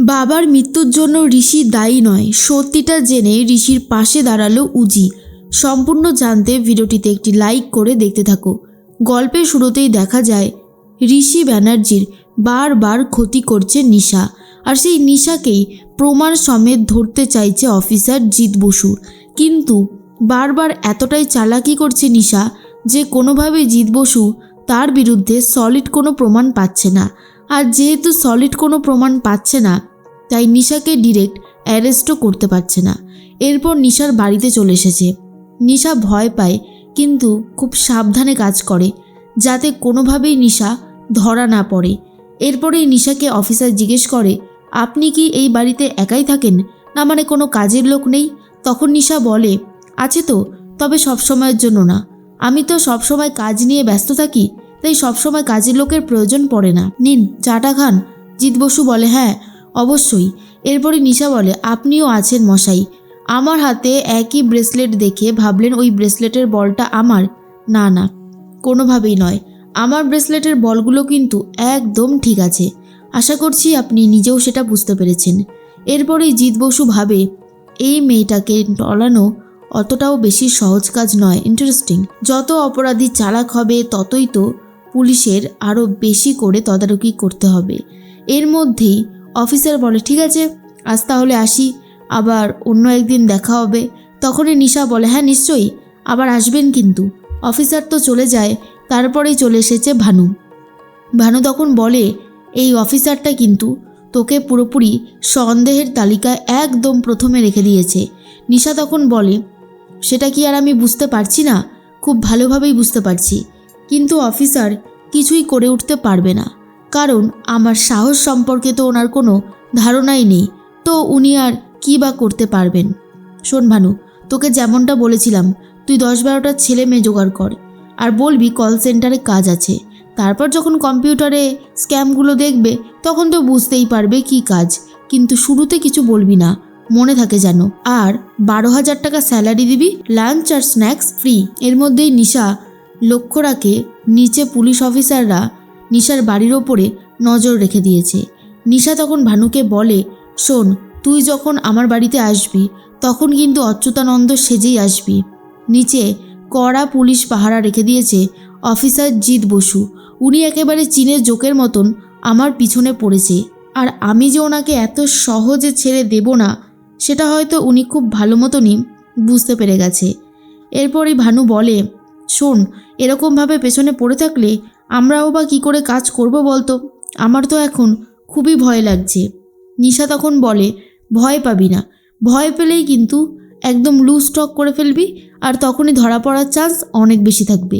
বাবার মৃত্যুর জন্য ঋষি দায়ী নয়। সত্যিটা জেনে ঋষির পাশে দাঁড়াল উজি। সম্পূর্ণ জানতে ভিডিওটিতে একটি লাইক করে দেখতে থাকো। গল্পের শুরুতেই দেখা যায়, ঋষি ব্যানার্জির বারবার ক্ষতি করছে নিশা। আর সেই নিশাকেই প্রমাণ সমেত ধরতে চাইছে অফিসার জিৎ বসু। কিন্তু বারবার এতটাই চালাকি করছে নিশা যে কোনোভাবেই জিৎ বসু তার বিরুদ্ধে সলিড কোনো প্রমাণ পাচ্ছে না। আর যেহেতু সলিড কোনো প্রমাণ পাচ্ছে না, তাই নিশাকে ডিরেক্ট অ্যারেস্টও করতে পারছে না। এরপর নিশার বাড়িতে চলে এসেছে। নিশা ভয় পায়, কিন্তু খুব সাবধানে কাজ করে, যাতে কোনোভাবেই নিশা ধরা না পড়ে। এরপরেই নিশাকে অফিসার জিজ্ঞেস করে, আপনি কি এই বাড়িতে একাই থাকেন? না মানে কোনো কাজের লোক নেই? তখন নিশা বলে, আছে তো, তবে সবসময়ের জন্য না। আমি তো সবসময় কাজ নিয়ে ব্যস্ত থাকি তাই সবসময় কাজের লোকের প্রয়োজন পড়ে না। নিন, চাটা খান। জিৎ বসু বলে হ্যাঁ অবশ্যই। এরপরে নিশা বলে, আপনিও আছেন মশাই। আমার হাতে একই ব্রেসলেট দেখে ভাবলেন, ওই ব্রেসলেটের বলটা আমার? না না, কোনোভাবেই নয়। আমার ব্রেসলেটের বলগুলো কিন্তু একদম ঠিক আছে। আশা করছি আপনি নিজেও সেটা বুঝতে পেরেছেন। এরপরেই জিৎ বসু ভাবে, এই মেয়েটাকে টলানো অতটাও বেশি সহজ কাজ নয়। ইন্টারেস্টিং। যত অপরাধী চালাক হবে ততই তো পুলিশের আরও বেশি করে তদারকি করতে হবে। এর মধ্যেই অফিসার বলে, ঠিক আছে, আজ তাহলে আসি, আবার অন্য একদিন দেখা হবে। তখনই নিশা বলে হ্যাঁ নিশ্চয়ই, আবার আসবেন কিন্তু। অফিসার তো চলে যায়, তারপরেই চলে এসেছে ভানু। ভানু তখন বলে, এই অফিসারটা কিন্তু তোকে পুরোপুরি সন্দেহের তালিকায় একদম প্রথমে রেখে দিয়েছে। নিশা তখন বলে, সেটা কি আর আমি বুঝতে পারছি না? খুব ভালোভাবেই বুঝতে পারছি। কিন্তু অফিসার কিছুই করে উঠতে পারবে না। কারণ আমার সাহস সম্পর্কে তো ওনার কোনো ধারণাই নেই। তো উনি আর কী বা করতে পারবেন? শোন ভানু, তোকে যেমনটা বলেছিলাম, তুই দশ বারোটা ছেলে মেয়ে জোগাড় কর আর বলবি কল সেন্টারে কাজ আছে। তারপর যখন কম্পিউটারে স্ক্যামগুলো দেখবে, তখন তো বুঝতেই পারবে কি কাজ। কিন্তু শুরুতে কিছু বলবি না, মনে থাকে যেন। আর বারো হাজার টাকা স্যালারি দিবি, লাঞ্চ আর স্ন্যাক্স ফ্রি। এর মধ্যেই নিশা লক্ষ্য রাখে, নিচে পুলিশ অফিসাররা নিশার বাড়ির ওপরে নজর রেখে দিয়েছে। নিশা তখন ভানুকে বলে, শোন, তুই যখন আমার বাড়িতে আসবি, তখন কিন্তু অচ্যুতানন্দ সেজেই আসবি। নিচে কড়া পুলিশ পাহারা রেখে দিয়েছে অফিসার জিৎ বসু। উনি একেবারে চীনের জোকের মতন আমার পিছনে পড়েছে। আর আমি যে ওনাকে এত সহজে ছেড়ে দেব না, সেটা হয়তো উনি খুব ভালো মতনই বুঝতে পেরে গেছে। এরপরই ভানু বলে শোন এরকমভাবে পেছনে পড়ে থাকলে আমরাও বা কী করে কাজ করব বলতো? আমার তো এখন খুবই ভয় লাগছে। নিশা তখন বলে, ভয় পাবি না। ভয় পেলেই কিন্তু একদম লুজ স্টক করে ফেলবি আর তখনই ধরা পড়ার চান্স অনেক বেশি থাকবে।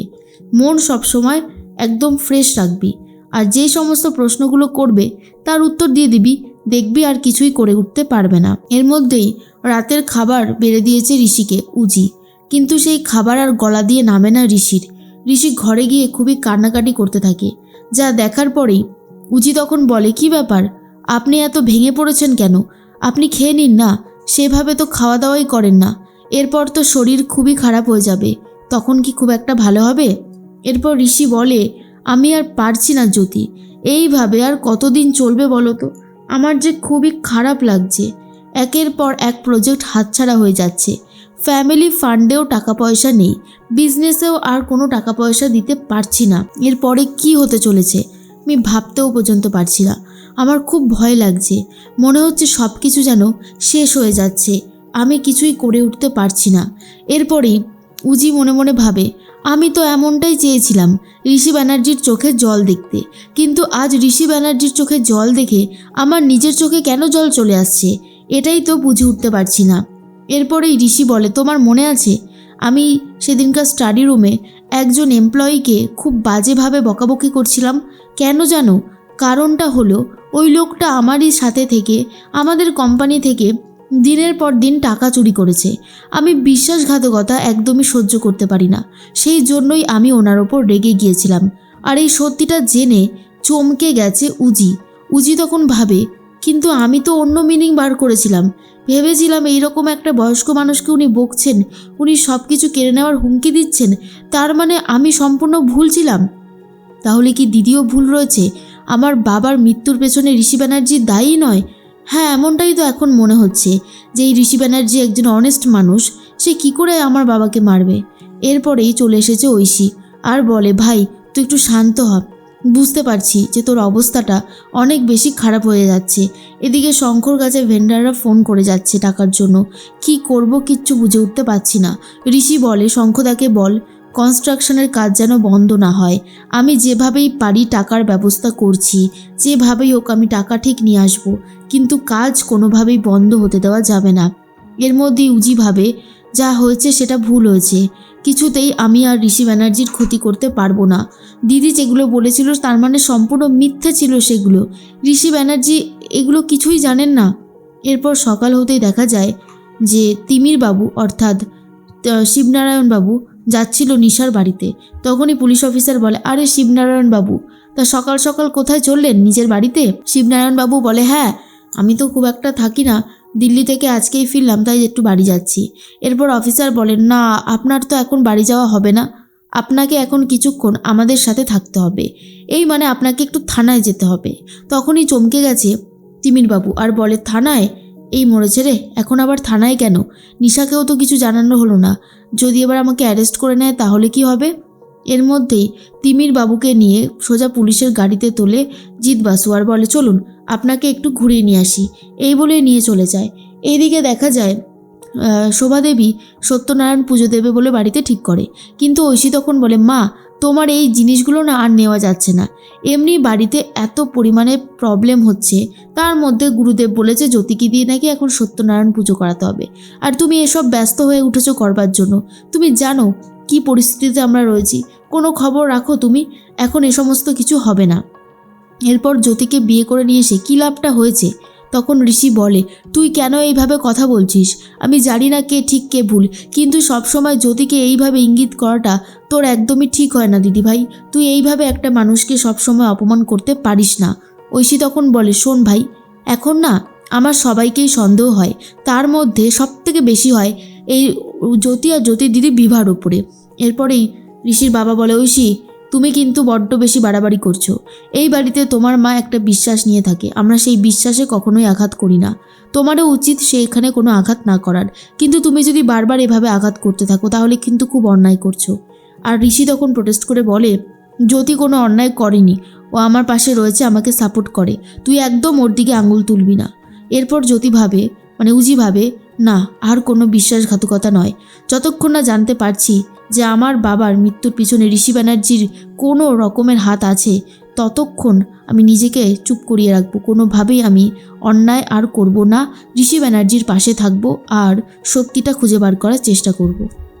মন সবসময় একদম ফ্রেশ রাখবি আর যে সমস্ত প্রশ্নগুলো করবে তার উত্তর দিয়ে দিবি, দেখবি আর কিছুই করে উঠতে পারবে না। এর মধ্যেই রাতের খাবার বেড়ে দিয়েছে ঋষিকে, উজি। কিন্তু সেই খাবার আর গলা দিয়ে নামে না ঋষির। ঋষি ঘরে গিয়ে খুবই কান্নাকাটি করতে থাকে। যা দেখার পরেই উজি তখন বলে, কি ব্যাপার? আপনি এত ভেঙে পড়েছেন কেন? আপনি খেয়ে নিন না। সেভাবে তো খাওয়া দাওয়াই করেন না। এরপর তো শরীর খুবই খারাপ হয়ে যাবে। তখন কি খুব একটা ভালো হবে? এরপর ঋষি বলে, আমি আর পারছি না জ্যোতি। এইভাবে আর কতদিন চলবে বলো তো? আমার যে খুবই খারাপ লাগছে। একের পর এক প্রজেক্ট হাতছাড়া হয়ে যাচ্ছে। ফ্যামিলি ফান্ডেও টাকা পয়সা নেই। বিজনেসেও আর কোনো টাকা পয়সা দিতে পারছি না। এরপরে কি হতে চলেছে? আমি ভাবতেও পর্যন্ত পারছি না। আমার খুব ভয় লাগছে। মনে হচ্ছে সব কিছু যেন শেষ হয়ে যাচ্ছে। আমি কিছুই করে উঠতে পারছি না। এরপরেই উজি মনে মনে ভাবে, আমি তো এমনটাই চেয়েছিলাম, ঋষি ব্যানার্জির চোখে জল দেখতে। কিন্তু আজ ঋষি ব্যানার্জির চোখে জল দেখে আমার নিজের চোখে কেন জল চলে আসছে? এটাই তো বুঝে উঠতে পারছি না। এরপরেই ঋষি বলে, তোমার মনে আছে? আমি সেদিনকার স্টাডি রুমে একজন এমপ্লয়িকে খুব বাজেভাবে বকাবকি করছিলাম। কেন জানো? কারণটা হলো, ওই লোকটা আমারই সাথে থেকে, আমাদের কোম্পানি থেকে দিনের পর দিন টাকা চুরি করেছে। আমি বিশ্বাসঘাতকতা একদমই সহ্য করতে পারি না। সেই জন্যই আমি ওনার ওপর রেগে গিয়েছিলাম। আর এই সত্যিটা জেনে চমকে গেছে উজি। উজি তখন ভাবে কিন্তু আমি তো অন্য মিনিং বার করেছিলাম। ভেবেছিলাম এইরকম একটা বয়স্ক মানুষকে উনি বকছেন, উনি সব কিছু কেড়ে নেওয়ার হুমকি দিচ্ছেন, তার মানে আমি সম্পূর্ণ ভুল ছিলাম। তাহলে কি দিদিও ভুল রয়েছে? আমার বাবার মৃত্যুর পেছনে ঋষি ব্যানার্জি দায়ী নয়? হ্যাঁ এমনটাই তো এখন মনে হচ্ছে যে এই ঋষি ব্যানার্জি একজন অনেস্ট মানুষ, সে কি করে আমার বাবাকে মারবে? এরপরেই চলে এসেছে ঐশী। আর বলে, ভাই, তুই একটু শান্ত হ। বুঝতে পারছি যে তোর অবস্থাটা অনেক বেশি খারাপ হয়ে যাচ্ছে। এদিকে শঙ্কর কাছে ভেন্ডাররা ফোন করে যাচ্ছে টাকার জন্য। কি করব কিচ্ছু বুঝে উঠতে পারছি না। ঋষি বলে শঙ্খদাকে বল কনস্ট্রাকশনের কাজ যেন বন্ধ না হয়। আমি যেভাবেই পারি টাকার ব্যবস্থা করছি, যেভাবেই হোক আমি টাকা ঠিক নিয়ে আসব। কিন্তু কাজ কোনোভাবেই বন্ধ হতে দেওয়া যাবে না। এর মধ্যেই উজি ভাবে যা হয়েছে সেটা ভুল হয়েছে। কিছুতেই আমি আর ঋষি ব্যানার্জির ক্ষতি করতে পারব না। দিদি যেগুলো বলেছিল তার মানে সম্পূর্ণ মিথ্যে ছিল সেগুলো। ঋষি ব্যানার্জি এগুলো কিছুই জানেন না। এরপর সকাল হতেই দেখা যায় যে তিমির বাবু অর্থাৎ শিবনারায়ণ বাবু যাচ্ছিল নিশার বাড়িতে। তখনই পুলিশ অফিসার বলে, আরে শিবনারায়ণ বাবু, তা সকাল সকাল কোথায় চললেন নিজের বাড়িতে? শিবনারায়ণ বাবু বলে হ্যাঁ আমি তো খুব একটা থাকি না। দিল্লি থেকে আজকেই ফিরলাম, তাই একটু বাড়ি যাচ্ছি। এরপর অফিসার বলেন, না, আপনার তো এখন বাড়ি যাওয়া হবে না। আপনাকে এখন কিছুক্ষণ আমাদের সাথে থাকতে হবে। এই মানে আপনাকে একটু থানায় যেতে হবে। তখনই চমকে গেছে তিমিরবাবু আর বলে, থানায়? এই মরেছে রে, এখন আবার থানায় কেন? নিশাকেও তো কিছু জানানো হলো না। যদি এবার আমাকে অ্যারেস্ট করে নেয়, তাহলে কি হবে? এর মধ্যেই তিমির বাবুকে নিয়ে সোজা পুলিশের গাড়িতে তোলে জিৎ বাসু আর বলে, চলুন আপনাকে একটু ঘুরিয়ে নিয়ে আসি। এই বলে নিয়ে চলে যায়। এইদিকে দেখা যায় শোভাদেবী সত্যনারায়ণ পুজো দেবে বলে বাড়িতে ঠিক করে। কিন্তু ঐশী তখন বলে, মা, তোমার এই জিনিসগুলো না আর নেওয়া যাচ্ছে না। এমনি বাড়িতে এত পরিমাণে প্রবলেম হচ্ছে। তার মধ্যে গুরুদেব বলেছে, জ্যোতিকে দিয়ে নাকি এখন সত্যনারায়ণ পুজো করাতে হবে। আর তুমি এসব ব্যস্ত হয়ে উঠেছো করবার জন্য। তুমি জানো কি পরিস্থিতিতে আমরা রয়েছি। কোনো খবর রাখো তুমি। এখন এ সমস্ত কিছু হবে না। এরপর জ্যোতিকে বিয়ে করে নিয়ে এসে কী লাভটা হয়েছে? তখন ঋষি বলে, তুই কেন এইভাবে কথা বলছিস? আমি জানি না কে ঠিক কে ভুল, কিন্তু সবসময় জ্যোতিকে এইভাবে ইঙ্গিত করাটা তোর একদমই ঠিক হয় না, দিদিভাই। তুই এইভাবে একটা মানুষকে সবসময় অপমান করতে পারিস না। ঐশী তখন বলে, শোন ভাই, এখন না আমার সবাইকেই সন্দেহ হয়। তার মধ্যে সব থেকে বেশি হয় এই জ্যোতি আর জ্যোতি দিদি বিভার ওপরে এরপরেই ঋষির বাবা বলে, ঐশী তুমি কিন্তু বড্ড বেশি বাড়াবাড়ি করছ। এই বাড়িতে তোমার মা একটা বিশ্বাস নিয়ে থাকে। আমরা সেই বিশ্বাসে কখনোই আঘাত করি না। তোমারও উচিত সে এখানে কোনো আঘাত না করার। কিন্তু তুমি যদি বারবার এভাবে আঘাত করতে থাকো, তাহলে কিন্তু খুব অন্যায় করছ। আর ঋষি তখন প্রোটেস্ট করে বলে জ্যোতি কোনো অন্যায় করেনি, ও আমার পাশে রয়েছে, আমাকে সাপোর্ট করে। তুই একদম ওর দিকে আঙুল তুলবি না। এরপর জ্যোতি ভাবে মানে উজি ভাবে, না, আর কোনো বিশ্বাসঘাতকতা নয়। যতক্ষণ না জানতে পারছি যে আমার বাবার মৃত্যুর পিছনে ঋষি ব্যানার্জির কোনো রকমের হাত আছে, ততক্ষণ আমি নিজেকে চুপ করিয়ে রাখব। কোনোভাবেই আমি অন্যায় আর করব না। ঋষি ব্যানার্জির পাশে থাকব আর শক্তিটা খুঁজে বার করার চেষ্টা করব।